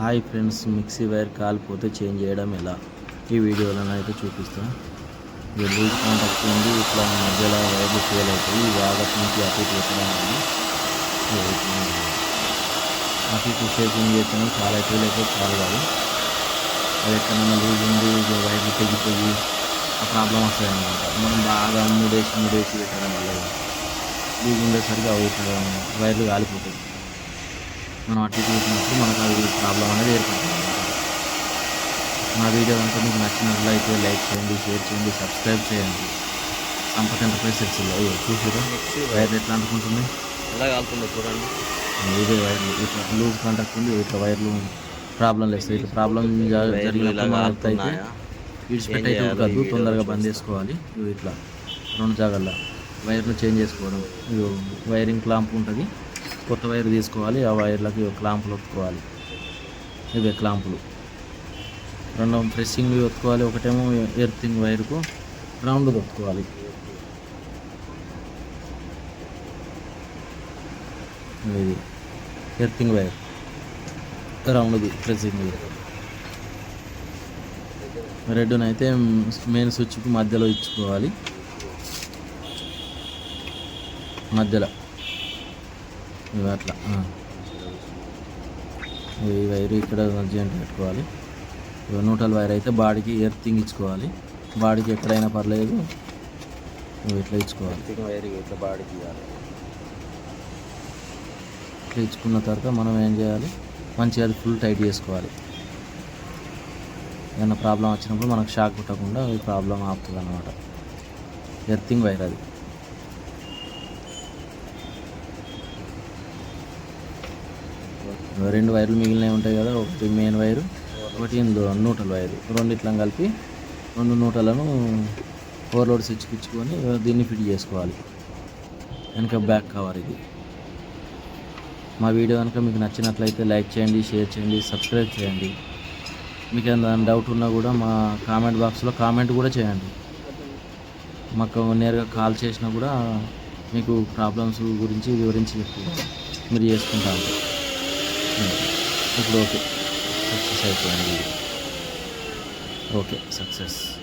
Hi friends mixie wire కాలిపోతే change చేయడం ఎలా? ఈ వీడియోలను అయితే చూపిస్తాను ఇది లూజ్ కాంటాక్ట్ ఉంది ఇట్లా మధ్యలో వైర్లు ఫెయిల్ అవుతాయి. ఈ వాగట్ నుంచి అటు ఇటు అటు షేపింగ్ చేస్తాను చాలా ఫెయిల్ అయితే చాలు కాదు. అది ఎక్కడైనా లూజ్ ఉంది వైర్లు తెగిపోయి ఆ ప్రాబ్లం వస్తుంది అనమాట మనం బాగా మూడేసి మూడేసి పెట్టడం వల్ల లూజ్ ఉండేసరికి అవి వైర్లు కాలిపోతాయి. మనం అటు ఇటు పెట్టినప్పుడు మనకు అది ప్రాబ్లం అనేది ఏర్పడుతుంది. మా వీడియో కనుక మీకు నచ్చినట్లయితే లైక్ చేయండి షేర్ చేయండి సబ్స్క్రైబ్ చేయండి. సంపత్ ఎంటర్ప్రైజెస్లో అయ్యో చూసారా వైర్లు ఎట్లా అనుకుంటుంది ఎలా కాలుతుందో చూడండి. ఇదే వైర్లు ఇట్లా లూజ్ కాంటాక్ట్ ఉంది ఇట్లా వైర్లు ప్రాబ్లం లేదు ఇట్లా ప్రాబ్లం జరిగినప్పుడు అయితే విడిచిపెట్టి అయితే? కాదు తొందరగా. బంద్ చేసుకోవాలి. ఇవి ఇట్లా రెండు జాగాల్లో వైర్లు చేంజ్ చేసుకోవడం ఇది వైరింగ్ క్లాంప్ ఉంటుంది. కొత్త వైర్ తీసుకోవాలి ఆ వైర్లకి క్లాంపులు ఒత్తుకోవాలి. ఇవే క్లాంపులు. రెండో ప్రెస్సింగ్ ఒత్తుకోవాలి ఒకటేమో ఎర్తింగ్ వైర్కు రౌండ్ ఒత్తుకోవాలి. ఇది ఎర్తింగ్ వైర్ రౌండ్ది ప్రెస్సింగ్ వైర్. అయితే మెయిన్ స్విచ్కి మధ్యలో ఇచ్చుకోవాలి. మధ్యలో. ఇవి అట్లా. ఈ వైర్ ఇక్కడ జాయింట్ పెట్టుకోవాలి. ఇవి న్యూట్రల్ వైర్ అయితే బాడీకి ఎర్తింగ్ ఇచ్చుకోవాలి. బాడీకి ఎక్కడైనా పర్లేదు ఇవి ఇట్లా ఇచ్చుకోవాలి. వైర్ ఇట్లా బాడీకి ఇవ్వాలి. ఇట్లా ఇచ్చుకున్న తర్వాత మనం ఏం చేయాలి? మంచిగా అది ఫుల్ టైట్ చేసుకోవాలి. ఏమైనా ప్రాబ్లం వచ్చినప్పుడు మనకు షాక్ కొట్టకుండా ఈ ప్రాబ్లం ఆపుతుంది అనమాట ఎర్తింగ్ వైర్ అది. రెండు వైర్లు మిగిలినవి ఉంటాయి కదా ఒకటి మెయిన్ వైరు ఒకటి నూటల వైరు. రెండు కలిపి రెండు నూటలను ఓవర్లోడ్ స్విచ్కి ఇచ్చుకొని దీన్ని ఫిట్ చేసుకోవాలి. వెనక బ్యాక్ కవర్ ఇది. మా వీడియో కనుక మీకు నచ్చినట్లయితే లైక్ చేయండి షేర్ చేయండి సబ్స్క్రైబ్ చేయండి. మీకు ఏదైనా డౌట్ ఉన్నా కూడా మా కామెంట్ బాక్స్లో కామెంట్ కూడా చేయండి. మాకు నేరుగా కాల్ చేసినా కూడా మీకు ప్రాబ్లమ్స్ గురించి వివరించి మీరు చేసుకుంటాను ఇప్పుడు ఓకే. సక్సెస్ అయిపోయింది. ఓకే. సక్సెస్.